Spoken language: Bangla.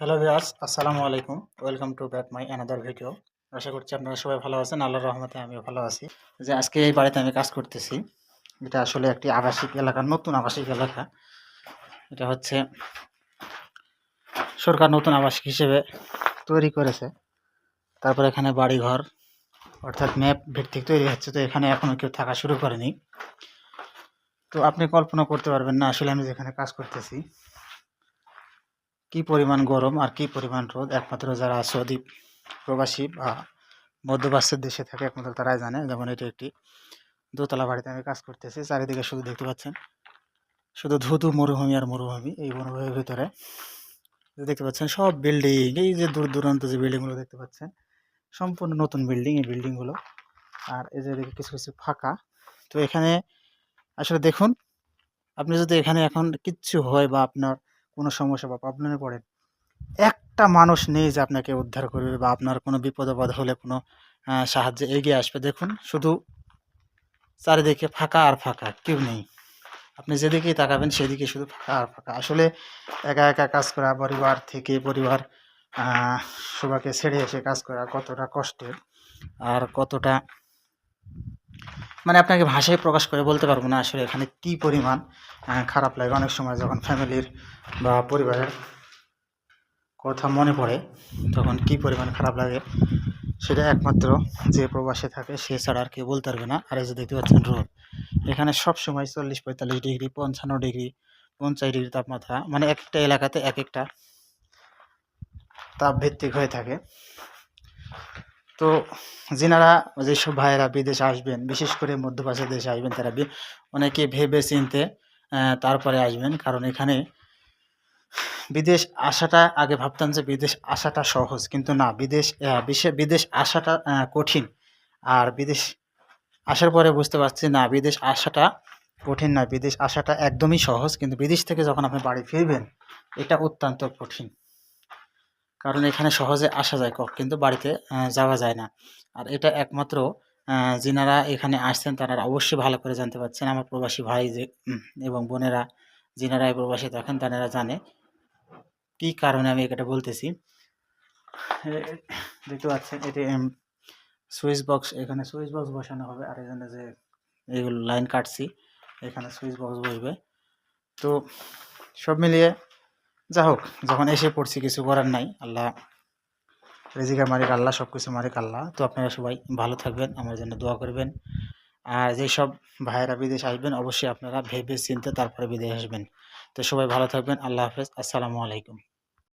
হ্যালো ভিউয়ার্স আসসালামু আলাইকুম welcome to back my another video আশা করছি আপনারা সবাই ভালো আছেন। আল্লাহর রহমতে আমিও ভালো আছি। যে আজকে এই বাড়িতে আমি কাজ করতেছি, এটা আসলে একটি আবাসিক এলাকা, নতুন আবাসিক এলাকা। এটা হচ্ছে সরকার নতুন আবাসিক হিসেবে তৈরি করেছে। তারপর এখানে বাড়িঘর, অর্থাৎ ম্যাপ ভিত্তিক তৈরি হচ্ছে। তো এখানে এখনও কেউ থাকা শুরু করেনি। তো আপনি কল্পনা করতে পারবেন না, আসলে আমি যেখানে কাজ করতেছি কি পরিমাণ গরম আর কি পরিমাণ রোদ? একমাত্র যারা সৌদি প্রবাসী বা মধ্যপ্রাচ্যের দেশে থাকে, একমাত্র তারাই জানে। যেমন এটি একটি দোতলা বাড়িতে আমি কাজ করতেছি। চারিদিকে শুধু দেখতে পাচ্ছেন, শুধু ধুধু মরুভূমি আর মরুভূমি এই মরুভূমির ভিতরে। দেখতে পাচ্ছেন, সব বিল্ডিং, এই যে দূর দূরান্ত যে বিল্ডিংগুলো দেখতে পাচ্ছেন, সম্পূর্ণ নতুন বিল্ডিং এই বিল্ডিংগুলো। আর এই যে দেখে কিছু কিছু ফাঁকা। তো এখানে আসলে দেখুন, আপনি যদি এখানে এখন কিচ্ছু হয় বা আপনার কোনো সমস্যা বা প্রবলেমে পড়েন, একটা মানুষ নেই যে আপনাকে উদ্ধার করবে বা আপনার কোনো বিপদ আপদ হলে কোনো সাহায্যে এগিয়ে আসবে। দেখুন, শুধু চারিদিকে ফাঁকা আর ফাঁকা, কেউ নেই। আপনি যেদিকেই তাকাবেন সেদিকে শুধু ফাঁকা আর ফাঁকা। আসলে একা একা কাজ করা, পরিবার থেকে পরিবার সবাইকে ছেড়ে এসে কাজ করা কতটা কষ্টের আর কতটা মানে আপনাকে ভাষায় প্রকাশ করে বলতে পারব না আসলে এখানে কী পরিমাণ খারাপ লাগে। অনেক সময় যখন ফ্যামিলির বা পরিবারের কথা মনে পড়ে, তখন কি পরিমাণ খারাপ লাগে সেটা একমাত্র যে প্রবাসে থাকে সে ছাড়া আর কেউ বলতে পারবে না। আর এই যে দেখতে পাচ্ছেন রোদ, এখানে সব সময় চল্লিশ পঁয়তাল্লিশ ডিগ্রি, পঞ্চান্ন ডিগ্রি, পঞ্চাশ ডিগ্রি তাপমাত্রা মানে এক একটা এলাকাতে এক একটা তাপ ভিত্তিক হয়ে থাকে। তো যেনারা যেসব ভাইয়েরা বিদেশে আসবেন, বিশেষ করে মধ্যপ্রাচ্যের দেশে আসবেন, তারা অনেকে ভেবে চিনতে তারপরে আসবেন। কারণ এখানে বিদেশ আসাটা, আগে ভাবতাম যে বিদেশ আসাটা সহজ, কিন্তু না, বিদেশ বিদেশ আসাটা কঠিন। আর বিদেশ আসার পরে বুঝতে পারছি, না, বিদেশ আসাটা কঠিন না, বিদেশ আসাটা একদমই সহজ। কিন্তু বিদেশ থেকে যখন আপনি বাড়ি ফিরবেন, এটা অত্যন্ত কঠিন। কারণ এখানে সহজে আসা যায় কিন্তু বাড়িতে যাওয়া যায় না। আর এটা একমাত্র যিনারা এখানে আসছেন, তারা অবশ্যই ভালো করে জানতে পারছেন। আমার প্রবাসী ভাই যে এবং বোনেরা যিনারা এই প্রবাসী থাকেন, তারা জানে কি কারণে আমি এটা বলতেছি। দেখতে পাচ্ছেন, এটি সুইচ বক্স, এখানে সুইচ বক্স বসানো হবে। আর এখানে যে এইগুলো লাইন কাটছি, এখানে সুইচ বক্স বসবে। তো সব মিলিয়ে যা হোক, যখন এসে পড়ছি, কিছু করার নাই। আল্লাহ রেজিকা মারিক আল্লাহ সব কিছু মারিক আল্লাহ। তো আপনারা সবাই ভালো থাকবেন, আমার জন্য দোয়া করবেন। আর যেসব ভাইয়েরা বিদেশ আসবেন, অবশ্যই আপনারা ভেবে চিনতে তারপরে বিদেশ আসবেন। তো সবাই ভালো থাকবেন, আল্লাহ হাফেজ, আসসালামু আলাইকুম।